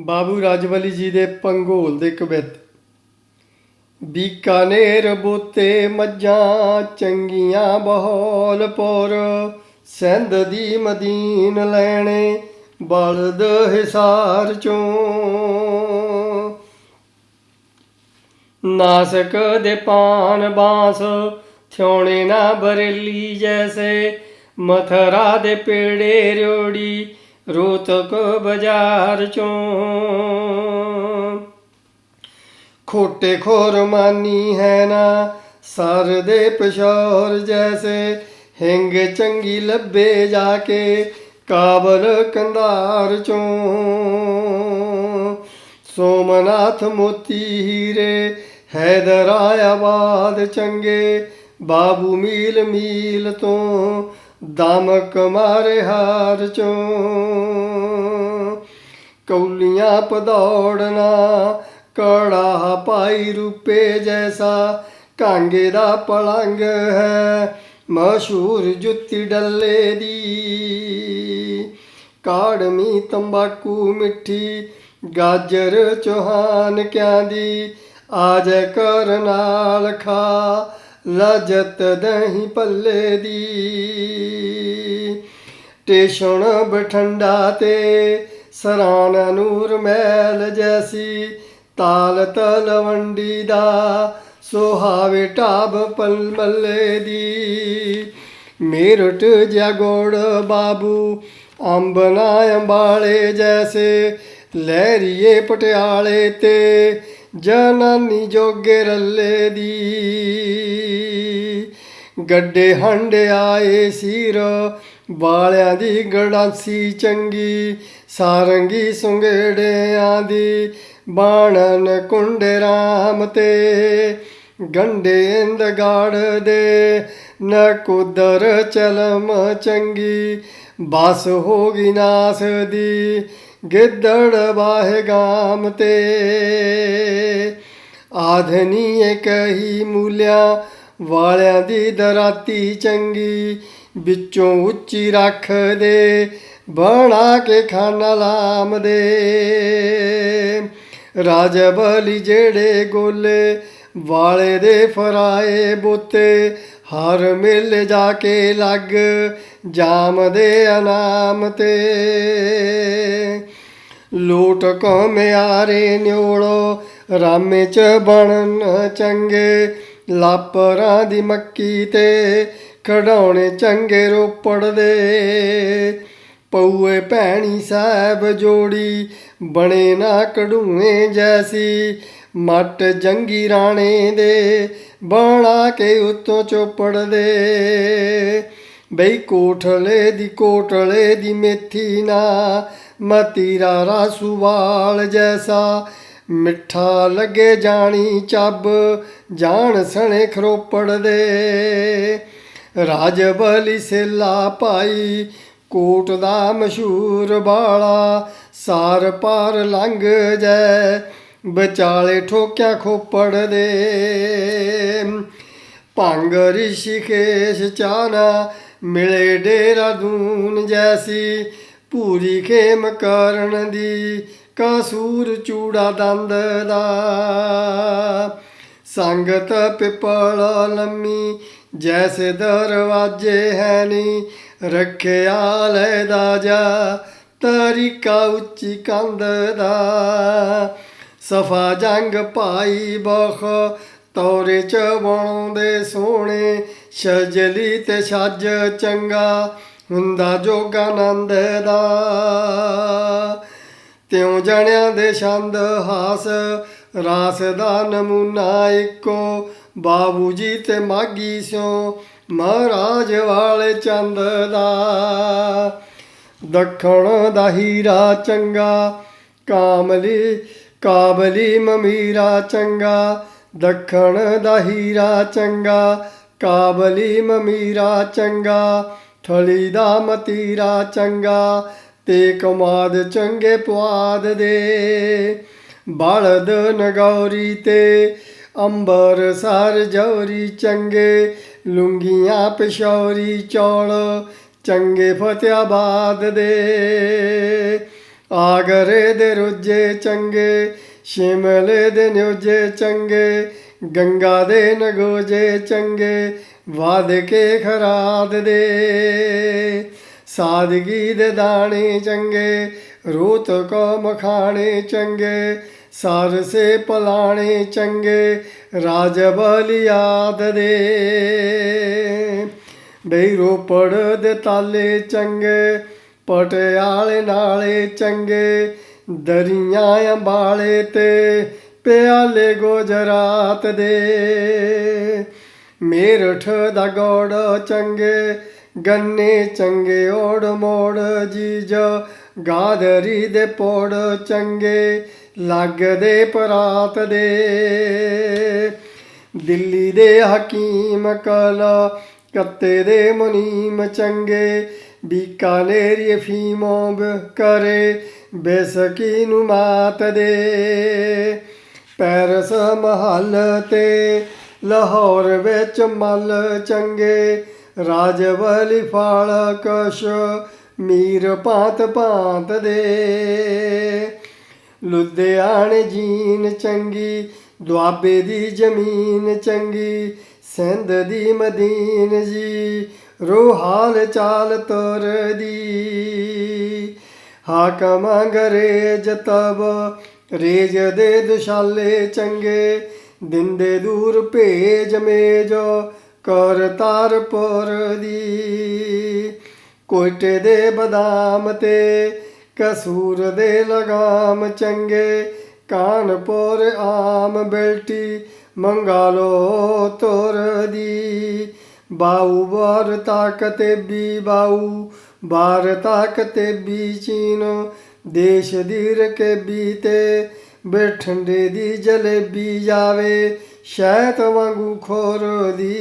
ਬਾਬੂ ਰਾਜਵਲੀ ਜੀ ਦੇ ਪੰਗੋਲ ਦੇ ਕਵਿਤ। ਬੀਕਾਨੇਰ ਬੋਤੇ ਮੱਝਾਂ ਚੰਗੀਆਂ ਬਹੌਲਪੁਰ ਸਿੰਧ ਦੀ ਮਦੀਨ ਲੈਣੇ ਬਲਦ ਹਿਸਾਰ ਚੋਂ। ਨਾਸਕ ਦੇ ਪਾਨ ਬਾਂਸ, ਥਿਉਣੇ ਨਾ ਬਰੇਲੀ ਜੈਸੇ, ਮਥਰਾ ਦੇ ਪੇੜੇ ਰਿਓੜੀ ਰੋਤਕ ਬਾਜ਼ਾਰ ਚੋਂ। ਖੋਟੇ ਖੋਰ ਮਾਨੀ ਹੈ ਨਾ, ਸਰ ਦੇ ਪਸ਼ੌਰ ਜੈਸੇ। ਹਿੰਗ ਚੰਗੀ ਲੱਭੇ ਜਾ ਕੇ ਕਾਬਲ ਕੰਧਾਰ ਚੋਂ। ਸੋਮਨਾਥ ਮੋਤੀ ਹੀਰੇ, ਹੈਦਰਾਬਾਦ ਚੰਗੇ। ਬਾਬੂ ਮੀਲ ਮੀਲ ਤੋਂ ਦਮਕ ਮਾਰੇ ਹਾਰ ਚੋਂ। ਕੌਲੀਆਂ ਪਦੌੜਨਾ ਕੜਾ ਪਾਈ ਰੂਪੇ ਜੈਸਾ, ਕਾਂਗੇ ਦਾ ਪਲੰਗ ਹੈ, ਮਸ਼ਹੂਰ ਜੁੱਤੀ ਡੱਲੇ ਦੀ। ਕਾੜਮੀ ਤੰਬਾਕੂ ਮਿੱਠੀ, ਗਾਜਰ ਚੋਹਾਨ ਕਿਆਂ ਦੀ ਆਜੈ ਕਰ ਨਾਲ ਖਾ। ਲਾਜਤ ਦਹੀਂ ਪੱਲੇ ਦੀ। ਟੇਸ਼ਣ ਬਠੰਡਾ ਤੇ ਸਰਾਣਾ ਨੂਰ ਮਹਿਲ ਜੈਸੀ ਤਾਲ ਤਲਵੰਡੀ ਦਾ ਸੁਹਾਵੇ ਢਾਬ ਪਲ ਮੱਲੇ ਦੀ। ਮੇਰਟ ਜਗੋੜ ਬਾਬੂ ਅੰਬਨਾ ਅੰਬਾਲੇ ਜੈਸੇ ਲਹਿਰੀਏ ਪਟਿਆਲੇ ਤੇ ਜਨਾਨੀ ਜੋਗੇ ਰੱਲੇ ਦੀ। ਗੱਡੇ ਹੰਡੇ ਆਏ ਸੀਰ, ਵਾਲਿਆਂ ਦੀ ਗੜਾਸੀ ਚੰਗੀ, ਸਾਰੰਗੀ ਸੁੰਗੜਿਆਂ ਦੀ, ਬਾਣਨ ਕੁੰਡੇ ਰਾਮ ਤੇ। ਗੰਡੇ ਇੰਦਗਾੜ ਦੇ, ਨ ਕੁਦਰ ਚਲਮ ਚੰਗੀ, ਬਸ ਹੋ ਗਈ ਨਾਸ ਦੀ। ਗਿੱਦੜ ਬਾਹੇ ਗਾਮ ਤੇ। ਆਧਨੀ ਕਹੀ ਮੂਲਿਆਂ, ਵਾਲਿਆਂ ਦੀ ਦਰਾਤੀ ਚੰਗੀ, ਵਿੱਚੋਂ ਉੱਚੀ ਰੱਖ ਦੇ, ਬਣਾ ਕੇ ਖਾਨਾ ਲਾਮ ਦੇ। ਰਾਜਬਲੀ ਜਿਹੜੇ ਗੋਲੇ, ਵਾਲੇ ਦੇ ਫਰਾਏ ਬੋਤੇ, ਹਰ ਮਿਲ ਜਾ ਕੇ ਲੱਗ, ਜਾਮ ਦੇ ਅਨਾਮ ਤੇ। ਲੋਟ ਕਮਿਆਰੇ ਨਿਉਲੋ ਰਾਮੇ ਚ ਬਣਨ ਚੰਗੇ। ਲਾਪਰਾਂ ਦੀ ਮੱਕੀ ਤੇ ਖਡਾਉਣੇ ਚੰਗੇ ਰੋਪੜ ਦੇ। ਪਉਏ ਭੈਣੀ ਸਾਹਿਬ ਜੋੜੀ, ਬਣੇ ਨਾ ਕਢੂਏ ਜੈਸੀ। ਮੱਟ ਜੰਗੀ ਰਾਣੇ ਦੇ, ਬਣਾ ਕੇ ਉਤੋਂ ਚੋਪੜ ਦੇ। ਬਈ ਕੋਠਲੇ ਦੀ ਕੋਟਲੇ ਦੀ ਮੇਥੀ ਨਾ ਮਤੀਰਾ ਰਾਸੂਵਾਲ ਜੈਸਾ। ਮਿੱਠਾ ਲੱਗੇ ਜਾਣੀ ਚੱਬ, ਜਾਣ ਸਣੇ ਖਰੋਪੜ ਦੇ। ਰਾਜ ਬਲੀ ਸੇਲਾ ਪਾਈ, ਕੋਟ ਦਾ ਮਸ਼ਹੂਰ ਬਾਲਾ, ਸਾਰ ਪਾਰ ਲੰਘ ਜੈ, ਵਿਚਾਲੇ ਠੋਕਿਆ ਖੋਪੜ ਦੇ। ਭੰਗ ਰਿਸ਼ੀਕੇਸ਼ ਚਾਨਾ ਮਿਲੇ ਡੇਰਾ ਦੂਨ ਜੈਸੀ ਪੂਰੀ ਖੇਮ ਕਰਨ ਦੀ ਕਸੂਰ ਚੂੜਾ ਦੰਦ ਦਾ। ਸੰਗਤ ਪਿਪਲ ਲੰਮੀ, ਜੈਸੇ ਦਰਵਾਜੇ ਹੈ ਨੀ ਰੱਖਿਆ ਲੈ ਦਾ ਜਾ ਤਰੀਕਾ ਉੱਚੀ ਕੰਧ ਦਾ। ਸਫਾ ਜੰਗ ਪਾਈ ਬਖ ਤੋਰੇ ਚ ਬਣਾਉਂਦੇ ਸੋਹਣੇ, ਸ਼ਜਲੀ ਤੇ ਛੱਜ ਚੰਗਾ ਹੁੰਦਾ ਜੋਗਾਨੰਦ ਦਾ। ਤਿਉ ਜਣਿਆਂ ਦੇ ਛੰਦ ਹਾਸ, ਰਾਸ ਦਾ ਨਮੂਨਾ ਇੱਕੋ, ਬਾਬੂ ਜੀ ਤੇ ਮਾਗੀ ਸਿਓ ਮਹਾਰਾਜ ਵਾਲੇ ਚੰਦ ਦਾ। ਦੱਖਣ ਦਾ ਹੀਰਾ ਚੰਗਾ, ਕਾਮਲੀ, ਕਾਬਲੀ ਮਮੀਰਾ ਚੰਗਾ ਦੱਖਣ ਦਾ ਹੀਰਾ ਚੰਗਾ, ਕਾਬਲੀ ਮਮੀਰਾ ਚੰਗਾ, ਥਲੀ ਦਾ ਮਤੀਰਾ ਚੰਗਾ, ਤੇ ਕਮਾਦ ਚੰਗੇ ਪੁਆਦ ਦੇ। ਬਲਦ ਨਗੌਰੀ ਤੇ ਅੰਬਰ ਸਰ ਜੌਰੀ ਚੰਗੇ, ਲੁੰਗੀਆਂ ਪਿਸ਼ੌਰੀ ਚੌਲ ਚੰਗੇ ਫਤਿਆਬਾਦ ਦੇ। ਆਗਰੇ ਦੇ ਰੁੱਜੇ ਚੰਗੇ ਸ਼ਿਮਲੇ ਦੇ ਨਿਉਜੇ ਚੰਗੇ, ਗੰਗਾ ਦੇ ਨਗੋਜੇ ਚੰਗੇ, ਵਾਦ ਕੇ ਖਰਾਦ ਦੇ। ਸਾਦਗੀ ਦੇ ਦਾਣੇ ਚੰਗੇ, ਰੂਤ ਕੋ ਮਖਾਣੇ ਚੰਗੇ, ਸਾਰਸੇ ਪਲਾਣੇ ਚੰਗੇ, ਰਾਜ ਬਲਿਆਦ ਦੇ। ਬਈ ਰੋਪੜ ਦੇ ਤਾਲੇ ਚੰਗੇ, ਪਟਿਆਲੇ ਨਾਲੇ ਚੰਗੇ ਦਰੀਆਂ ਅੰਬਾਲੇ ਤੇ ਪਿਆਲੇ ਗੁਜਰਾਤ ਦੇ। ਮੇਰਠ ਦਾ ਗੋੜ ਚੰਗੇ, ਗੰਨੇ ਚੰਗੇ, ਓੜ ਮੋੜ ਜੀਜ ਗਾਦਰੀ ਦੇ ਪੋੜ ਚੰਗੇ, ਲੱਗਦੇ ਪਰਾਤ ਦੇ। ਦਿੱਲੀ ਦੇ ਹਕੀਮ ਕਲ, ਕੱਤੇ ਦੇ ਮੁਨੀਮ ਚੰਗੇ ਬੀਕਾਨੇਰੀ ਫੀਮੋ ਕਰੇ ਬੇਸਕੀ ਨੂੰ ਮਾਤ ਦੇ। ਪੈਰਸ ਮਹੱਲ ਤੇ ਲਾਹੌਰ ਵਿੱਚ ਮਲ ਚੰਗੇ, ਰਾਜਵਲੀ ਫਾਲ ਕਸ਼ ਮੀਰ ਭਾਂਤ ਭਾਂਤ ਦੇ। ਲੁਧਿਆਣੇ ਜੀਨ ਚੰਗੀ, ਦੁਆਬੇ ਦੀ ਜ਼ਮੀਨ ਚੰਗੀ, ਸਿੰਧ ਦੀ ਮਦੀਨ ਜੀ ਰੋਹਾਲ ਚਾਲ ਤੁਰ ਦੀ। ਹਾਕਮ ਅੰਗਰੇਜ ਤਬ, ਰੇਜ ਦੇ ਦੁਸ਼ਾਲੇ ਚੰਗੇ। ਦਿੰਦੇ ਦੂਰ ਭੇਜ ਮੇਜੋ, ਕਰ ਤਾਰਪੁਰ ਦੀ। ਕੋਇਟੇ ਦੇ ਬਦਾਮ ਤੇ ਕਸੂਰ ਦੇ ਲਗਾਮ ਚੰਗੇ। ਕਾਨਪੁਰ ਆਮ ਬੇਲਟੀ ਮੰਗਾਲੋ ਤੁਰ ਦੀ। ਬਾਉ ਬਾਰ ਤਾਕਤੇ ਬੀ ਬਾਉ ਬਾਰ ਤਾਕਤੇ ਬੀ ਚੀਨ। ਦੇਸ਼ ਦੀ ਰਕੇਬੀ ਬੀਤੇ ਬੈਠੰਡੇ ਦੀ ਜਲੇਬੀ ਜਾਵੇ, ਸ਼ਹਿਤ ਵਾਂਗੂ ਖੋਰ ਦੀ।